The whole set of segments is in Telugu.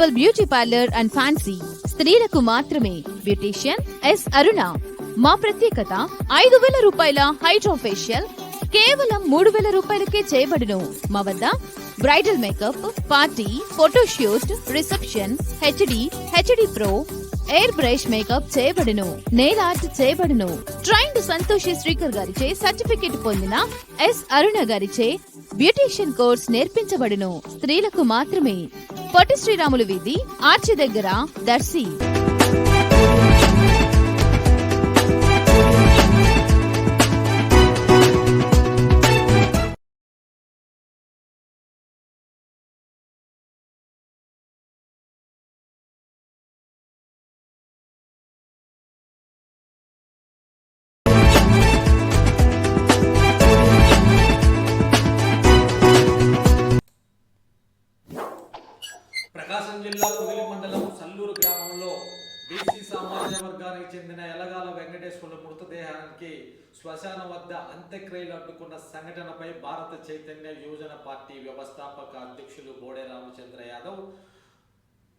Herbal beauty parlour and fancy స్త్రీలకు మాత్రమే బ్యూటీషియన్ ఎస్ అరుణ మా ప్రత్యేకత ఐదు వేల రూపాయల హైడ్రో ఫేషియల్ కేవలం మూడు వేల రూపాయలకే చేయబడును. మా వద్ద bridal makeup party photoshoot reception HD HD pro airbrush makeup చేయబడును. నెయిల్ ఆర్ట్ చేయబడును. ట్రైన్ సంతోషి శ్రీకర్ గారిచే సర్టిఫికెట్ పొందిన ఎస్ అరుణ గారిచే బ్యూటీషియన్ కోర్స్ నేర్పించబడును. స్త్రీలకు మాత్రమే పొట్టి శ్రీరాములు వీధి ఆర్చి దగ్గర దర్శి. మృతదేహానికి శ్మశాన వద్ద అంత్యక్రియలు అడ్డుకున్న సంఘటనపై భారత చైతన్య యువజన పార్టీ వ్యవస్థాపక అధ్యక్షులు బోడే రామచంద్ర యాదవ్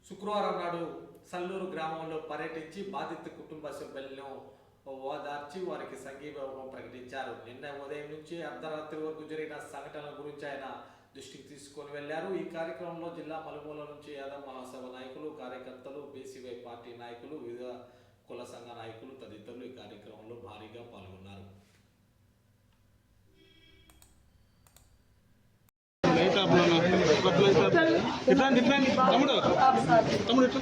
శుక్రవారం నాడు సల్లూరు గ్రామంలో పర్యటించి బాధిత కుటుంబ సభ్యులను ఓదార్చి వారికి సంఘీభావం ప్రకటించారు. నిన్న ఉదయం నుంచి అర్ధరాత్రి వరకు జరిగిన సంఘటనల గురించి ఆయన దృష్టికి తీసుకొని వెళ్ళారు. ఈ కార్యక్రమంలో జిల్లా మలుమూల నుంచి యాదవ్ మహాసభ నాయకులు కార్యకర్తలు బీసీవై పార్టీ నాయకులు వివిధ కుల సంఘ నాయకులు తదితరులు ఈ కార్యక్రమంలో భారీగా పాల్గొన్నారు. తమ్ముడు తమ్ముడు ఇట్లా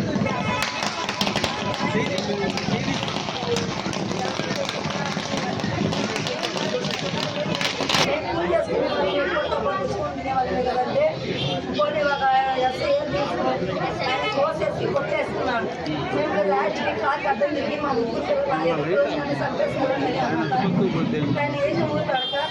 Thank. Light of. ఇట్లా రండి, ఇట్లా రండి. తమ్ముడు తమ్ముడు ఇట్లా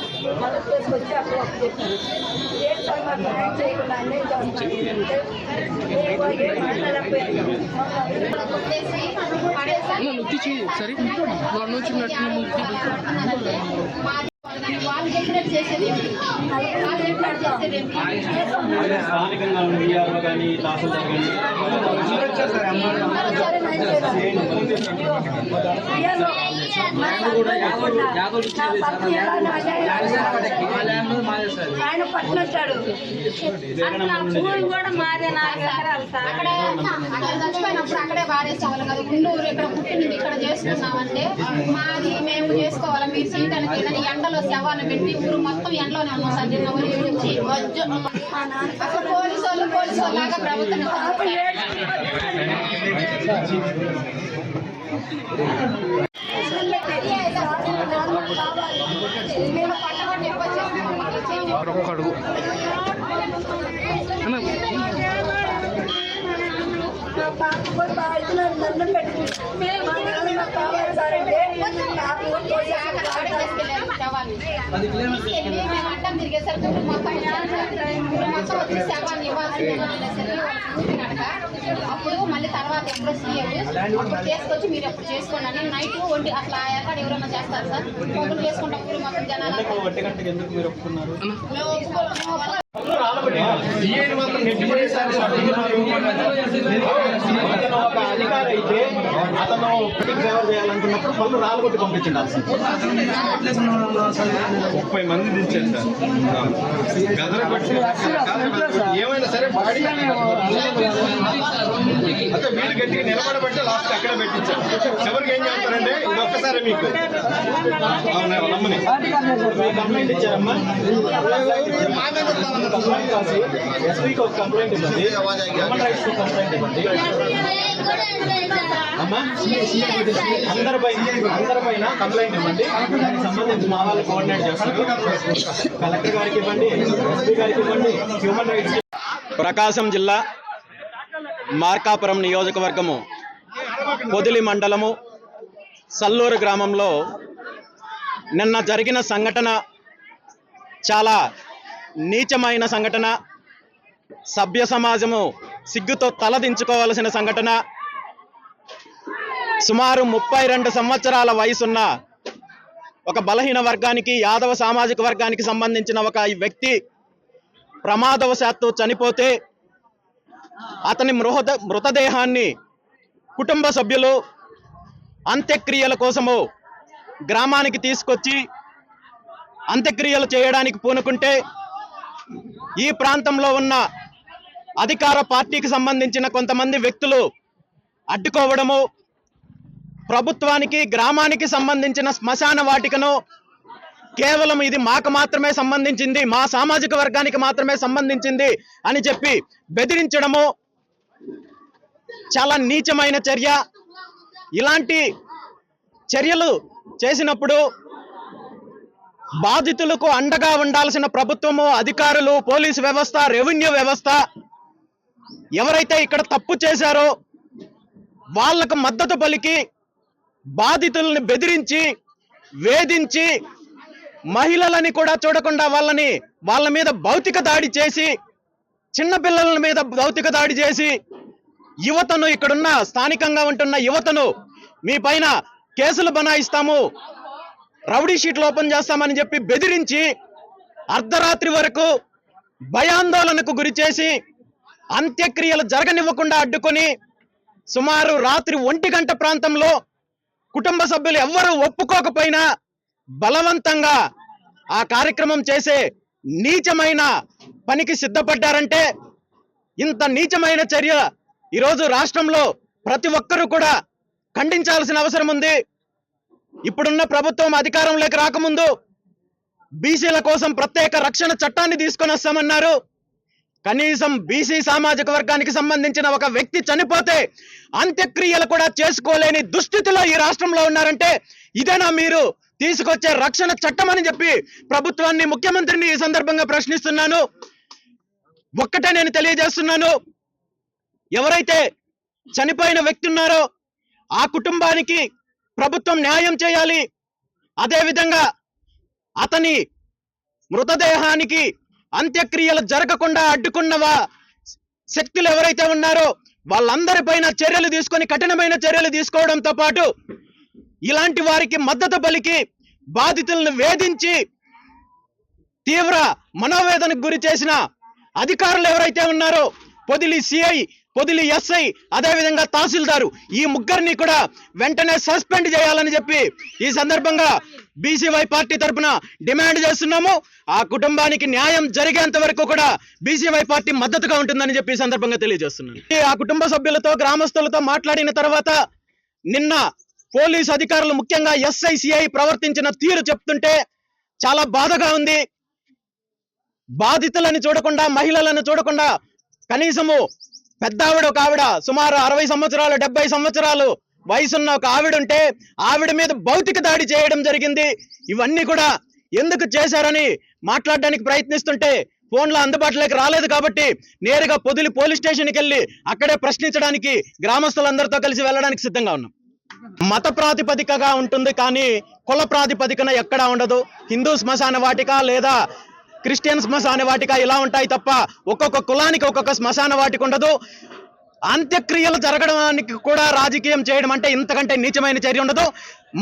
అన్న నొక్కి చేయి ఒకసారి వాడి నుంచి నట్టిన వాళ్ళు చెప్పినట్టు చేసేది వాళ్ళు చెప్పినట్టు చేసేది స్థానికంగా ఉన్న విఆర్ఓ కానీ తహసీల్దార్ ఆయన పట్టినట్టాడు కూడా మాదే నాలుగు ఎకరాలు సార్ అక్కడ చచ్చిపోయినప్పుడు అక్కడే వాడేసేవాళ్ళు కదా. ఉండూరు ఇక్కడ పుట్టింది. చేస్తున్నామంటే మాది మేము చేసుకోవాలి. మీరు చేయడానికి లేదని ఎండలో శవాలను పెట్టి ఊరు మొత్తం ఎండలోనే ఉన్నాం సార్. నిన్న ఊరి నుంచి అసలు పోలీసు వాళ్ళు పోలీసు వాళ్ళు ప్రభుత్వం మేము పట్టబట్టి ఎక్కువ చేస్తున్నాం మా దండం మా నాన్న కావాలి సార్ అంటే అడ్డం తిరిగేసరికి అప్పుడు మళ్ళీ తర్వాత ఎప్పుడో సీఎం అప్పుడు చేసుకొచ్చి మీరు ఎప్పుడు చేసుకోండి. అని నైట్ ఒంటి ఆ ఏర్పాటు ఎవరైనా చేస్తారు సార్? చేసుకుంటాం. ఊరు మొత్తం జనాలు మీరు ఒప్పుకున్నారు? ఒక అధికారి అయితే అతను ప్రతికి సేవ చేయాలనుకున్నప్పుడు పనులు రాలగొట్టి పంపించండి ముప్పై మంది దించారు సార్ గదర ఏమైనా సరే బాడీ అంటే మీరు గట్టిగా నిలబడబట్టే లాస్ట్ అక్కడ పెట్టించారు. చివరికి ఏం చేస్తారంటే ఇది ఒక్కసారి మీకు. అవునా, కంప్లైంట్ ఇచ్చారమ్మా ఎస్పీకి ఒక కంప్లైంట్ ఇవ్వండి హ్యూమన్ రైట్స్ కంప్లైంట్ ఇవ్వండి అమ్మా అందరిపైన అందరిపైన కంప్లైంట్ ఇవ్వండి దానికి సంబంధించి మా వాళ్ళు కోఆర్డినేట్ చేస్తారు కలెక్టర్ గారికి ఇవ్వండి ఎస్పీ గారికి ఇవ్వండి హ్యూమన్ రైట్స్ ప్రకాశం జిల్లా మార్కాపురం నియోజకవర్గము పొదిలి మండలము సల్లూరు గ్రామంలో నిన్న జరిగిన సంఘటన చాలా నీచమైన సంఘటన. సభ్య సమాజము సిగ్గుతో తలదించుకోవలసిన సంఘటన. సుమారు ముప్పై రెండు సంవత్సరాల వయసున్న ఒక బలహీన వర్గానికి యాదవ సామాజిక వర్గానికి సంబంధించిన ఒక వ్యక్తి ప్రమాదవశాత్తు చనిపోతే అతని మృహద మృతదేహాన్ని కుటుంబ సభ్యులు అంత్యక్రియల కోసము గ్రామానికి తీసుకొచ్చి అంత్యక్రియలు చేయడానికి పూనుకుంటే ఈ ప్రాంతంలో ఉన్న అధికార పార్టీకి సంబంధించిన కొంతమంది వ్యక్తులు అడ్డుకోవడము ప్రభుత్వానికి గ్రామానికి సంబంధించిన శ్మశాన వాటికను కేవలం ఇది మాకు మాత్రమే సంబంధించింది మా సామాజిక వర్గానికి మాత్రమే సంబంధించింది అని చెప్పి బెదిరించడము చాలా నీచమైన చర్య. ఇలాంటి చర్యలు చేసినప్పుడు బాధితులకు అండగా ఉండాల్సిన ప్రభుత్వము అధికారులు పోలీసు వ్యవస్థ రెవెన్యూ వ్యవస్థ ఎవరైతే ఇక్కడ తప్పు చేశారో వాళ్ళకు మద్దతు పలికి బాధితుల్ని బెదిరించి వేధించి మహిళలని కూడా చూడకుండా వాళ్ళని వాళ్ళ మీద భౌతిక దాడి చేసి చిన్న పిల్లల మీద భౌతిక దాడి చేసి యువతను ఇక్కడున్న స్థానికంగా ఉంటున్న యువతను మీ పైన కేసులు బనాయిస్తాము రౌడీ షీట్లు ఓపెన్ చేస్తామని చెప్పి బెదిరించి అర్ధరాత్రి వరకు భయాందోళనకు గురిచేసి అంత్యక్రియలు జరగనివ్వకుండా అడ్డుకొని సుమారు రాత్రి ఒంటి గంట ప్రాంతంలో కుటుంబ సభ్యులు ఎవ్వరూ ఒప్పుకోకపోయినా బలవంతంగా ఆ కార్యక్రమం చేసే నీచమైన పనికి సిద్ధపడ్డారంటే ఇంత నీచమైన చర్య ఈరోజు రాష్ట్రంలో ప్రతి ఒక్కరూ కూడా ఖండించాల్సిన అవసరం ఉంది. ఇప్పుడున్న ప్రభుత్వం అధికారంలోకి రాకముందు బీసీల కోసం ప్రత్యేక రక్షణ చట్టాన్ని తీసుకొని వస్తామన్నారు. కనీసం బీసీ సామాజిక వర్గానికి సంబంధించిన ఒక వ్యక్తి చనిపోతే అంత్యక్రియలు కూడా చేసుకోలేని దుస్థితిలో ఈ రాష్ట్రంలో ఉన్నారంటే ఇదేనా మీరు తీసుకొచ్చే రక్షణ చట్టం అని చెప్పి ప్రభుత్వాన్ని ముఖ్యమంత్రిని ఈ సందర్భంగా ప్రశ్నిస్తున్నాను. ఒక్కటే నేను తెలియజేస్తున్నాను. ఎవరైతే చనిపోయిన వ్యక్తి ఉన్నారో ఆ కుటుంబానికి ప్రభుత్వం న్యాయం చేయాలి. అదేవిధంగా అతని మృతదేహానికి అంత్యక్రియలు జరగకుండా అడ్డుకున్నవా శక్తులు ఎవరైతే ఉన్నారో వాళ్ళందరిపైన చర్యలు తీసుకొని కఠినమైన చర్యలు తీసుకోవడంతో పాటు ఇలాంటి వారికి మద్దతు పలికి బాధితులను వేధించి తీవ్ర మనోవేదనకు గురి చేసిన అధికారులు ఎవరైతే ఉన్నారో పొదిలి సిఐ పొదిలి ఎస్ఐ అదేవిధంగా తహసీల్దారు ఈ ముగ్గురిని కూడా వెంటనే సస్పెండ్ చేయాలని చెప్పి ఈ సందర్భంగా బీసీవై పార్టీ తరపున డిమాండ్ చేస్తున్నాము. ఆ కుటుంబానికి న్యాయం జరిగేంత వరకు కూడా బీసీవై పార్టీ మద్దతుగా ఉంటుందని చెప్పి సందర్భంగా తెలియజేస్తున్నాను. ఆ కుటుంబ సభ్యులతో గ్రామస్తులతో మాట్లాడిన తర్వాత నిన్న పోలీస్ అధికారులు ముఖ్యంగా ఎస్ఐసిఐ ప్రవర్తించిన తీరు చెప్తుంటే చాలా బాధగా ఉంది. బాధితులను చూడకుండా మహిళలను చూడకుండా కనీసము పెద్ద ఆవిడ ఒక ఆవిడ సుమారు అరవై సంవత్సరాలు డెబ్బై సంవత్సరాలు వయసున్న ఒక ఆవిడ ఉంటే ఆవిడ మీద భౌతిక దాడి చేయడం జరిగింది. ఇవన్నీ కూడా ఎందుకు చేశారని మాట్లాడడానికి ప్రయత్నిస్తుంటే ఫోన్లో అందుబాటులోకి రాలేదు కాబట్టి నేరుగా పొదిలి పోలీస్ స్టేషన్కి వెళ్ళి అక్కడే ప్రశ్నించడానికి గ్రామస్తులందరితో కలిసి వెళ్ళడానికి సిద్ధంగా ఉన్నాం. మత ప్రాతిపదికగా ఉంటుంది కానీ కుల ప్రాతిపదికన ఎక్కడా ఉండదు. హిందూ శ్మశాన వాటిక లేదా క్రిస్టియన్ శ్మశాన వాటిక ఇలా ఉంటాయి తప్ప ఒక్కొక్క కులానికి ఒక్కొక్క శ్మశాన వాటిక ఉండదు. అంత్యక్రియలు జరగడానికి కూడా రాజకీయం చేయడం అంటే ఇంతకంటే నీచమైన చర్య ఉండదు.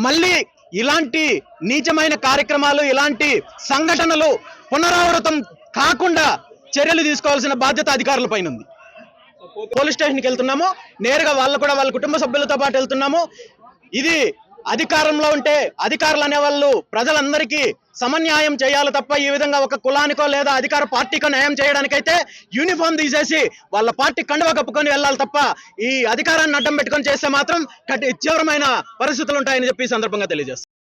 మళ్ళీ ఇలాంటి నీచమైన కార్యక్రమాలు ఇలాంటి సంఘటనలు పునరావృతం కాకుండా చర్యలు తీసుకోవాల్సిన బాధ్యత అధికారుల పైన ఉంది. పోలీస్ స్టేషన్కి వెళ్తున్నాము. నేరుగా వాళ్ళు కూడా వాళ్ళ కుటుంబ సభ్యులతో పాటు వెళ్తున్నాము. ఇది అధికారంలో ఉంటే అధికారులు అనేవాళ్ళు ప్రజలందరికీ సమన్యాయం చేయాలి తప్ప ఈ విధంగా ఒక కులానికో లేదా అధికార పార్టీకో న్యాయం చేయడానికైతే యూనిఫామ్ తీసేసి వాళ్ళ పార్టీ కండువా కప్పుకొని వెళ్ళాలి తప్ప ఈ అధికారాన్ని అడ్డం పెట్టుకొని చేస్తే మాత్రం కఠి- తీవ్రమైన పరిస్థితులు ఉంటాయని చెప్పి సందర్భంగా తెలియజేస్తారు